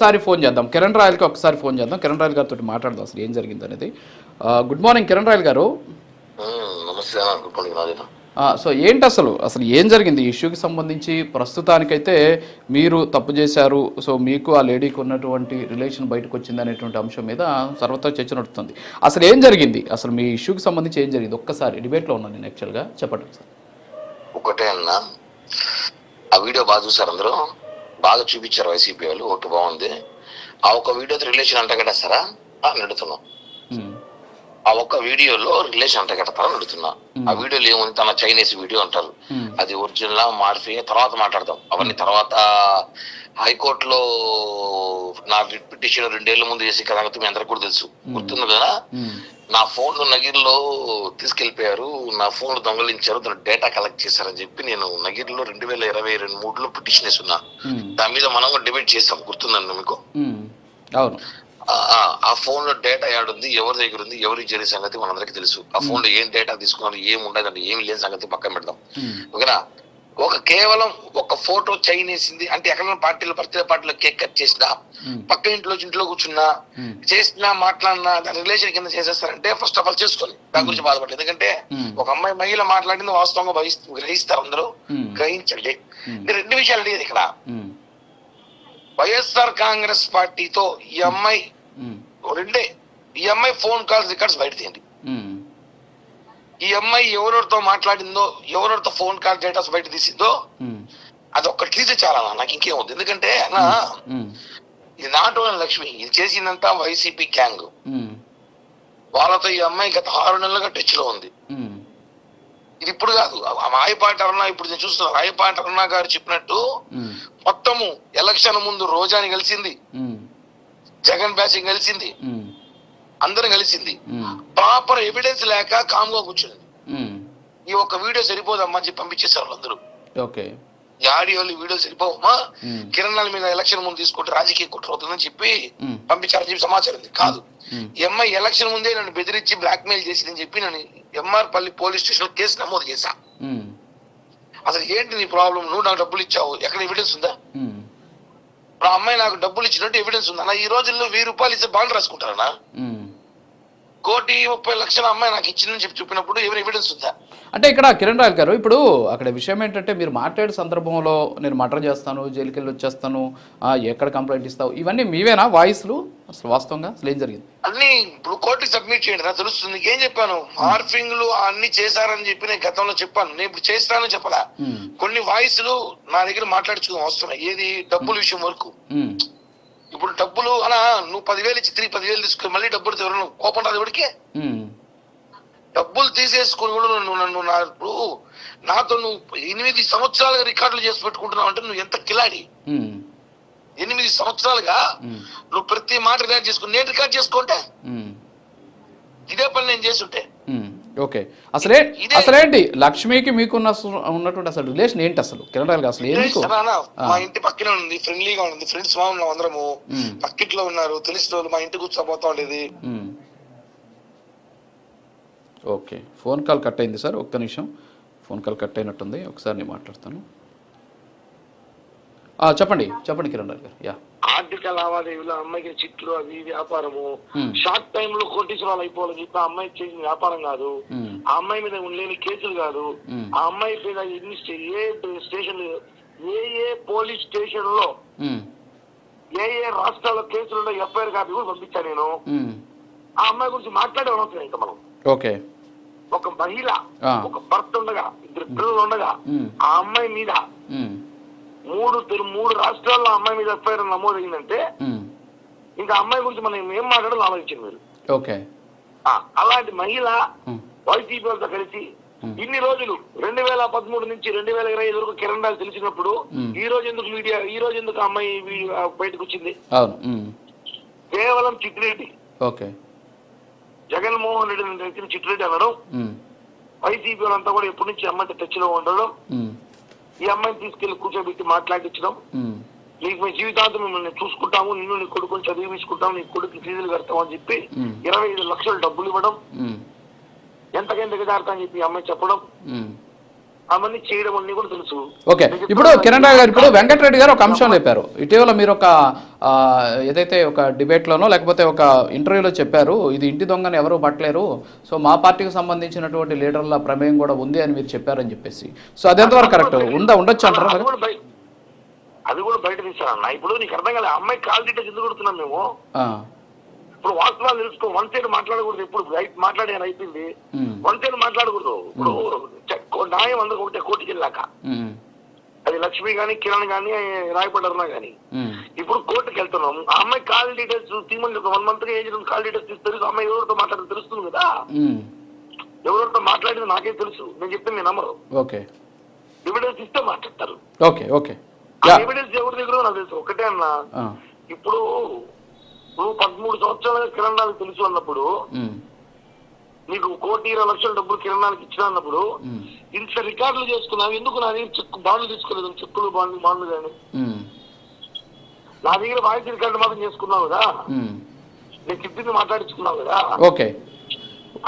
ఒకసారి ఫోన్ చేద్దాం. కిరణ్ రాయల్కి ఒకసారి ఫోన్ చేద్దాం. కిరణ్ రాయల్ గారితో మాట్లాడదాం అసలు ఏం జరిగింది అనేది. గుడ్ మార్నింగ్ కిరణ్ రాయల్ గారు. సో ఏంటి అసలు? అసలు ఏం జరిగింది? ఇష్యూకి సంబంధించి ప్రస్తుతానికైతే మీరు తప్పు చేశారు. సో మీకు ఆ లేడీకి ఉన్నటువంటి రిలేషన్ బయటకు వచ్చింది అనేటువంటి అంశం మీద సర్వత్రా చర్చ నడుస్తుంది అసలు ఏం జరిగింది? అసలు మీ ఇష్యూకి సంబంధించి ఏం జరిగింది? ఒక్కసారి డిబేట్లో ఉన్నాను నేను యాక్చువల్గా. చెప్పండి సార్ ఒకటే అన్న ఆ వీడియో బాగా చూసారు అందరూ. బాగా చూపించారు వైసీపీ వాళ్ళు ఓకే బాగుంది. ఆ ఒక వీడియోతో రిలేషన్ అంటగట్టేస్తారా అని అడుగుతున్నాం ఆ ఒక్క వీడియోలో రిలేషన్ అంటగడతారా అని అడుగుతున్నా ఆ వీడియోలో ఏముంది? తన చైనీస్ వీడియో అంటారు. అది ఒరిజినల్ మార్ఫీ తర్వాత మాట్లాడదాం. అవన్నీ తర్వాత హైకోర్టులో నా పిటిషన్ రెండేళ్ళ ముందు చేసి కదా మీ అందరికి కూడా తెలుసు. గుర్తుంది కదా నా ఫోన్ నగిరిలో తీసుకెళ్ళిపోయారు నా ఫోన్ దొంగలించారు. దాని డేటా కలెక్ట్ చేశారని చెప్పి నేను నగిరిలో రెండు వేల ఇరవై రెండు మూడులో పిటిషన్ వేస్తున్నా దాని మీద మనం డిబేట్ చేస్తాం. గుర్తుందండి మీకు? అవును. ఆ- ఫోన్లో డేటా ఉంది ఎవరి దగ్గర ఉంది ఎవరికి చేరే సంగతి మనందరికీ తెలుసు. ఆ ఫోన్లో ఏం డేటా తీసుకున్నారు ఏం ఉండదండి ఏం లేని సంగతి పక్కన పెడదాం. ఓకేనా? ఒక కేవలం ఒక ఫోటో చైనేసింది. అంటే ఎక్కడ పార్టీలో బర్త్డే పార్టీలో కేక్ కట్ చేసినా పక్క ఇంట్లో ఇంట్లో కూర్చున్నా చేసినా మాట్లాడినా దాని రిలేషన్ కింద చేసేస్తారంటే ఫస్ట్ ఆఫ్ ఆల్ చేసుకోండి దాని గురించి బాధపడలేదు. ఎందుకంటే ఒక అమ్మాయి మహిళ మాట్లాడింది వాస్తవంగా గ్రహిస్తారు అందరూ గ్రహించండి. రెండు విషయాలు అడిగేది ఇక్కడ. వైఎస్ఆర్ కాంగ్రెస్ పార్టీతో ఈ అమ్మాయి రెండే ఈ అమ్మాయి ఫోన్ కాల్స్ రికార్డ్స్ బయట తీయండి. ఈ అమ్మాయి ఎవరెవరితో మాట్లాడిందో ఎవరెవరితో ఫోన్ కాల్ డేటాస్ బయట తీసిందో అది ఒక్కటి తీసే చాలా. నాకు ఇంకేం వద్దు. ఎందుకంటే అన్న ఇది నాట్ ఓన్లీ లక్ష్మి ఇది చేసిందంతా వైసీపీ గ్యాంగ్. వాళ్ళతో ఈ అమ్మాయి గత ఆరు నెలలుగా టచ్లో ఉంది ఇది ఇప్పుడు కాదు ఆ రాయపాటి అరుణ ఇప్పుడు నేను చూస్తున్నా రాయపాటి అరుణ గారు చెప్పినట్టు మొత్తము ఎలక్షన్ ముందు రోజాని కలిసింది. జగన్ బ్యాచింగ్ కలిసింది. అందరం కలిసింది. ప్రాపర్ ఎవిడెన్స్ లేక కామ్గా కూర్చుంది ఈ ఒక్క వీడియో సరిపోదమ్మా అని చెప్పి పంపించేశారు వాళ్ళందరూ ఓకే. ఈ ఆడియోలు వీడియో సరిపోవమ్మా. కిరణాల మీద ఎలక్షన్ ముందు తీసుకుంటే రాజకీయ కుట్ర అవుతుందని చెప్పి పంపించారని చెప్పి సమాచారం కాదు. అమ్మాయి ఎలక్షన్ ముందే నన్ను బెదిరించి బ్లాక్ మెయిల్ చేసిందని చెప్పి నేను ఎంఆర్ పల్లి పోలీస్ స్టేషన్లో కేసు నమోదు చేశా. అసలు ఏంటి నీ ప్రాబ్లం? నువ్వు నాకు డబ్బులు ఇచ్చావు. ఎక్కడ ఎవిడెన్స్ ఉందా? ఇప్పుడు ఆ అమ్మాయి నాకు డబ్బులు ఇచ్చినట్టు ఎవిడెన్స్ ఉందా? ఈ రోజుల్లో వెయ్యి రూపాయలు ఇస్తే బాండ్ రాసుకుంటారా కోటి ముప్పై లక్షల అమ్మాయి నాకు ఇచ్చిందని చెప్పి చెప్పినప్పుడు ఎవరు ఎవిడెన్స్ ఉందా? అంటే ఇక్కడ కిరణ్ రాయల్ గారు ఇప్పుడు అక్కడ విషయం ఏంటంటే మీరు మాట్లాడే సందర్భంలో నేను మర్డర్ చేస్తాను జైలుకి వెళ్ళి వచ్చేస్తాను ఎక్కడ కంప్లైంట్ ఇస్తావు ఇవన్నీ మీవేనా? వాయిస్లు అసలు వాస్తవంగా? అసలు ఏం జరిగింది? అన్ని ఇప్పుడు కోర్టుకి సబ్మిట్ చేయండి నాకు తెలుస్తుంది నీకేం చెప్పాను? మార్ఫింగ్లు అన్ని చేశారని చెప్పి నేను గతంలో చెప్పాను. నేను ఇప్పుడు చేస్తానని చెప్పలా. కొన్ని వాయిస్లు నా దగ్గర మాట్లాడుచుకుని వస్తున్నాయి ఏది? డబ్బుల విషయం వరకు. ఇప్పుడు డబ్బులు అలా నువ్వు పదివేలు ఇచ్చి తిరిగి పదివేలు తీసుకుని మళ్ళీ డబ్బులు ఎవరు కోపం రాదు ఎవరికి. డబ్బులు తీసేసుకుని కూడా నువ్వు నన్ను నా ఇప్పుడు నాతో నువ్వు ఎనిమిది సంవత్సరాలుగా రికార్డులు చేసి పెట్టుకుంటున్నావు అంటే నువ్వు ఎంత కిలాడి. ఎనిమిది సంవత్సరాలుగా. నువ్వు ప్రతి మాట రికార్డ్ చేసుకుని నేను రికార్డ్ చేసుకుంటే. ఇదే పని నేను చేస్తుంటే మ్మ్. ఓకే. అసలే అసలేంటి? లక్ష్మికి మీకున్న ఉన్నటువంటి అసలు రిలేషన్ ఏంటి అసలు? కిరణ్ రాయల్ గారు అసలు అన్న, మా ఇంటి పక్కనే ఉంది ఫ్రెండ్లీగా ఉంది ఫ్రెండ్స్ మా ఉన్నాం అందరము. పక్కిట్లో ఉన్నారు తెలిసిన వాళ్ళు మా ఇంటి కూర్చోబోతా ఉండేది. ఓకే. ఫోన్ కాల్ కట్ అయింది సార్ ఒక్క నిమిషం. ఫోన్ కాల్ కట్ అయినట్టుంది ఒకసారి నేను మాట్లాడతాను. చెప్పండి చెప్పండి కిరణ్ గారు. యా. ఆర్థిక లావాదేవీలు అమ్మాయికి చిట్లు అవి వ్యాపారము. షార్ట్ టైమ్లో కోటీశ్వరాలు అయిపోవాలని చెప్పి ఆ అమ్మాయి చేసిన వ్యాపారం కాదు. ఆ అమ్మాయి మీద ఉండలేని కేసులు కాదు. ఆ అమ్మాయి మీద ఎన్ని ఏ స్టేషన్ ఏ ఏ పోలీస్ స్టేషన్లో. ఏ ఏ రాష్ట్రాల్లో కేసులు ఎఫ్ఐఆర్ కాపీ కూడా పంపించాను నేను. ఆ అమ్మాయి గురించి మాట్లాడే అవసరం ఇంకా మనం ఓకే ఒక మహిళ. ఒక భర్త ఉండగా ఇద్దరు పిల్లలు ఉండగా. ఆ అమ్మాయి మీద. మూడు తెలు- మూడు రాష్ట్రాల్లో అమ్మాయి మీద ఎఫ్ఐఆర్ నమోదైందంటే. ఇంకా అమ్మాయి గురించి మనం ఏం మాట్లాడాలో ఆలోచించండి మీరు ఓకే అలాంటి మహిళ మ్మ్. వైసీపీ వాళ్ళతో కలిసి ఇన్ని రోజులు రెండు వేల పదమూడు నుంచి రెండు వేల ఇరవై ఐదు వరకు కిరణ్ రాజు తెలిసినప్పుడు. ఈ రోజు ఎందుకు మీడియా ఈ రోజు ఎందుకు అమ్మాయి బయటకు వచ్చింది. కేవలం చిట్టిరెడ్డి ఓకే జగన్మోహన్ రెడ్డి వ్యక్తిని చిట్టిరెడ్డి అనడం. వైసీపీ వాళ్ళంతా కూడా ఎప్పటి నుంచి అమ్మాయితో టచ్లో ఉండడం. ఈ అమ్మాయిని తీసుకెళ్ళి కూర్చోబెట్టి మాట్లాడించడం. నీకు మేము జీవితాంతం మిమ్మల్ని చూసుకుంటాము నిన్ను నీ కొడుకుని చదివించుకుంటాము నీ కొడుకు ఫీజులు కడతాం అని చెప్పి. ఇరవై ఐదు లక్షలు డబ్బులు ఇవ్వడం. ఎంతకైనా దిగజారుతా అని చెప్పి అమ్మాయి చెప్పడం. అవన్నీ చేయడం అన్ని కూడా తెలుసు. ఓకే. ఇప్పుడు కిరణ్ రావు గారు ఇప్పుడు వెంకటరెడ్డి గారు ఒక అంశం లేపారు ఇటీవల మీరు ఒక ఏదైతే ఒక డిబేట్లోనో లేకపోతే ఒక ఇంటర్వ్యూలో చెప్పారు ఇది ఇంటి దొంగని ఎవరు పట్టలేరు సో మా పార్టీకి సంబంధించినటువంటి లీడర్ల ప్రమేయం కూడా ఉంది అని మీరు చెప్పారని చెప్పేసి. సో అది ఎంతవరకు కరెక్ట్? ఉందా? ఉండొచ్చు అంటారా అది కూడా బయట తీసారన్న ఇప్పుడు నీకు అర్థం కాలే అమ్మాయి కాల్ డీటెయిల్స్ ఎందుకు కొడుతున్నాం మేము. ఇప్పుడు వాస్తవాలు తెలుసుకో వన్ సైడ్ మాట్లాడకూడదు. ఇప్పుడు రైట్ మాట్లాడాను అయిపోయింది. వన్ సైడ్ మాట్లాడకూడదు. ఇప్పుడు న్యాయం అందరూ ఒకటే కోర్టుకి వెళ్ళాక అది లక్ష్మి గాని కిరణ్ గాని రాయపడ్డరునా గాని. ఇప్పుడు కోర్టుకి వెళ్తున్నాం ఆ అమ్మాయి కాల్ డీటెయిల్స్ తీమని వన్ మంత్గా ఏజ్ కాల్ డీటెయిల్స్ తీసి తెలుసు. అమ్మాయి ఎవరితో మాట్లాడింది తెలుస్తుంది కదా. ఎవరితో మాట్లాడింది నాకే తెలుసు. నేను చెప్తే మీ నమ్మరు. ఓకే. ఎవిడెన్స్ ఇస్తే మాట్లాడతారు. ఓకే ఎవిడెన్స్ ఎవరి దగ్గర నాకు తెలుసు. ఒకటే అన్న. ఇప్పుడు నువ్వు పదమూడు సంవత్సరాలుగా కిరణాలకు తెలుసు అన్నప్పుడు నీకు కోటి ఇరవై లక్షల డబ్బులు కిరణాలకు ఇచ్చిన అన్నప్పుడు ఇంత రికార్డులు చేసుకున్నావు. ఎందుకు నా దగ్గర చెక్కు బాండ్లు తీసుకోలేదు? చెక్కులు బాండ్లు బాండ్లు కానీ. నా దగ్గర వాయిస్ రికార్డు మాత్రం చేసుకున్నావు కదా? నేను చెప్పింది మాట్లాడించుకున్నావు కదా? ఓకే.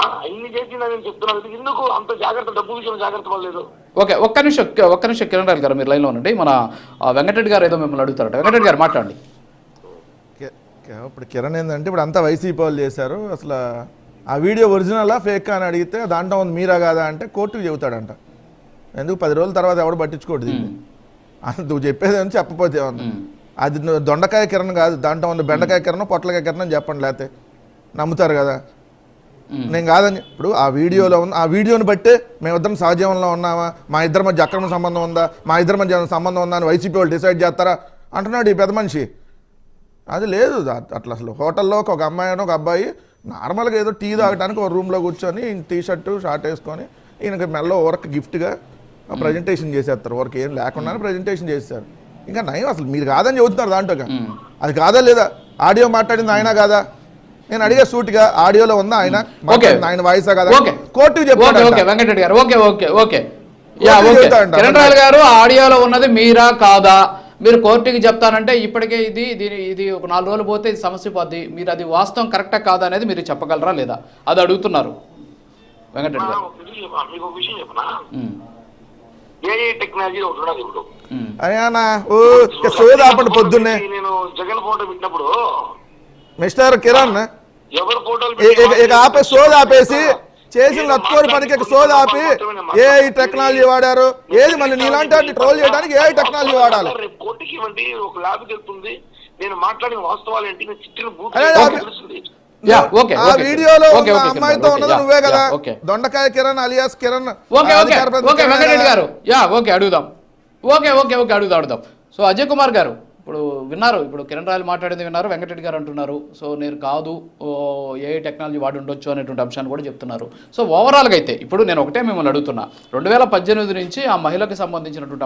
ఆ, ఇన్ని చేసి నేను చెప్తున్నాను ఎందుకు అంత జాగ్రత్త డబ్బు విషయం జాగ్రత్త పడలేదు? ఓకే ఒక్క నిమిషం ఒక్క నిమిషం కిరణ్ రాయల్ గారు మీరు లైన్లో ఉండండి. మన వెంకటరెడ్డి గారు ఏదో మిమ్మల్ని అడుగుతారట. వెంకటరెడ్డి గారు మాట్లాడండి. ఇప్పుడు కిరణ్ ఏంటంటే ఇప్పుడు అంతా వైసీపీ వాళ్ళు చేశారు. అసలు ఆ వీడియో ఒరిజినలా ఫేక్ అని అడిగితే దాంట్లో ఉంది మీరా కాదా అంటే కోర్టుకు చెబుతాడంట. ఎందుకు? పది రోజుల తర్వాత ఎవడు పట్టించుకోడు దీన్ని. అసలు నువ్వు చెప్పేది అని చెప్పపోతే ఉమ్, అది దొండకాయ కిరణ్ కాదు దాంట్లో ఉంది బెండకాయ కిరణ్ పొట్లకాయ కిరణ్ చెప్పండి లేకపోతే నమ్ముతారు కదా. నేను కాదని ఇప్పుడు ఆ వీడియోలో ఉంది ఆ వీడియోని బట్టే మేమిద్దరం సహజీవనంలో ఉన్నామా? మా ఇద్దరి మధ్య అక్రమ సంబంధం ఉందా? మా ఇద్దరి మధ్య సంబంధం ఉందా అని వైసీపీ వాళ్ళు డిసైడ్ చేస్తారా? అంటున్నాడు ఈ పెద్ద మనిషి. అది లేదు అట్లా అసలు హోటల్లో ఒక అమ్మాయి అని ఒక అబ్బాయి నార్మల్గా ఏదో టీ తాగడానికి ఒక రూమ్లో కూర్చొని టీ షర్టు షార్ట్ వేసుకొని ఈయనకి మెల్ల వర్క్ గిఫ్ట్గా ప్రజెంటేషన్ చేసేస్తారు. వర్క్ ఏం లేకుండానే ప్రజెంటేషన్ చేస్తారు ఇంకా నయం అసలు మీరు కాదని చెబుతున్నారు దాంట్లో. అది కాదా లేదా? ఆడియో మాట్లాడింది ఆయన కాదా? నేను అడిగే సూటిగా ఆడియోలో ఉందా ఆయన ఆయన వాయిసా కదా? చెప్పాడు వెంకటరెడ్డి గారు. Okay okay okay. గారు ఆడియోలో ఉన్నది మీరా కాదా? మీరు కోర్టుకి చెప్తానంటే ఇప్పటికే ఇది దీని ఇది ఒక నాలుగు రోజులు పోతే ఇది సమస్య పోద్ది. మీరు అది వాస్తవం కరెక్టా కాదా అనేది మీరు చెప్పగలరా లేదా? అది అడుగుతున్నారు. వెంకటరెడ్డి గారు? మీకు విషయం చెప్పనా ఏఐ టెక్నాలజీ ఇప్పుడు. అయ్యానా ఓ పొద్దున్నే. నేను జగన్ ఫోటో పెట్టినప్పుడు మిస్టర్ కిరణ్. ఎవరు ఫోటోలు ఆపే చేసిన నత్కోరి పనికి సోది ఆపి ఏఐ టెక్నాలజీ వాడారు. ఏది మళ్ళీ నీలాంటి వాటిని ట్రోల్ చేయడానికి ఏఐ టెక్నాలజీ వాడాలి. రేపు కోర్టుకి ఇవ్వండి ఒక ల్యాబ్కి వెళ్తుంది నేను మాట్లాడిన వాస్తవాలు ఏంటి నేను చిట్టిన బూత్ అరే, ఏంటో ఓకే. తెలుస్తుంది యా ఓకే. ఆ వీడియోలో అమ్మాయితో ఉన్నది నువ్వే కదా దొండకాయ Kiran alias. Kiran okay okay అడుగుదాం. ఓకే ఓకే ఓకే అడుగుదాం అడుగుదాం. సో అజయ్ కుమార్ గారు ఇప్పుడు విన్నారు ఇప్పుడు కిరణ్ రాయలు మాట్లాడింది విన్నారు వెంకటరెడ్డి గారు అంటున్నారు. సో నేను కాదు ఏ టెక్నాలజీ వాడి ఉండొచ్చు అనేటువంటి అంశాన్ని కూడా చెప్తున్నారు. సో ఓవరాల్గా అయితే ఇప్పుడు నేను ఒకటే మిమ్మల్ని అడుగుతున్నా. రెండు వేల పద్దెనిమిది నుంచి ఆ మహిళకి సంబంధించినటువంటి